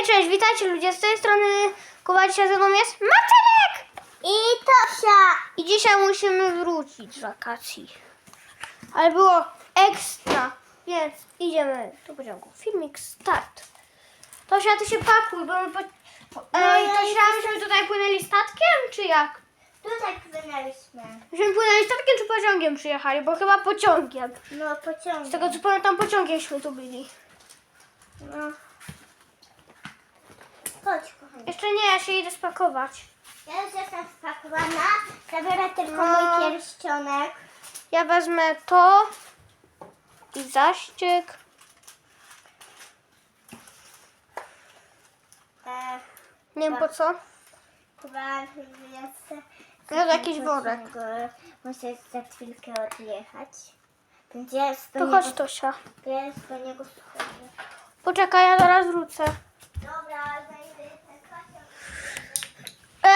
Hej, cześć, witajcie ludzie, z tej strony Kuba, dzisiaj ze mną jest Marcelek! I Tosia! I dzisiaj musimy wrócić z wakacji. Ale było ekstra, więc idziemy do pociągu. Filmik start. Tosia, ty się pakuj, bo my po... po- Ej, ja to już myślałam, że my tutaj płynęli statkiem, czy jak? Tutaj płynęliśmy. Myśmy płynęli statkiem, czy pociągiem przyjechali? Bo chyba pociągiem. No pociąg. Z tego co pamiętam, pociągieśmy tu byli. No. Chodź kochani. Jeszcze nie, ja się idę spakować. Ja już jestem spakowana. Zabiorę tylko No. mój pierścionek. Ja wezmę to i zaściek. E, Nie wiem po co. chyba jest... No to jakiś worek. Muszę za chwilkę odjechać. Ja jest do To chodź Tosia. ja jest do niego schodzę. Poczekaj, ja zaraz wrócę. Dobra, pociąg.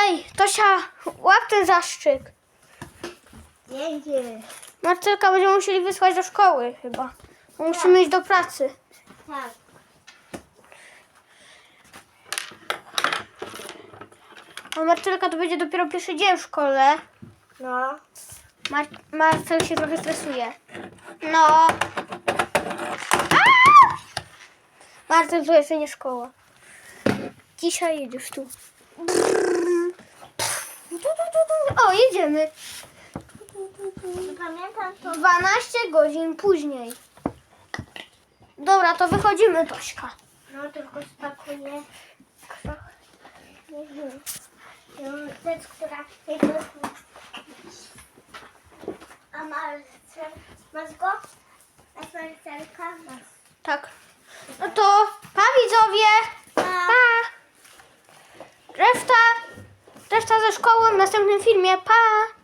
Ej, Tosia, łap ten zaszczyk. Dzięki. Marcelka będziemy musieli wysłać do szkoły chyba. Bo musimy iść do pracy. Tak. A Marcelka to będzie dopiero pierwszy dzień w szkole. No. Mar Marcel się trochę stresuje. No. Marcel to jest nie szkoła. Dzisiaj jedziesz tu. O, jedziemy. Pamiętam to. 12 godzin później. Dobra, to wychodzimy, Tośka. No tylko spakuję. Nie wiem. Rzecz, która jakby... A Marcel... Masz go? Masz Marcelka? Masz. Tak. No to pa widzowie. Pa. Pa. Reszta, reszta ze szkoły w następnym filmie. Pa.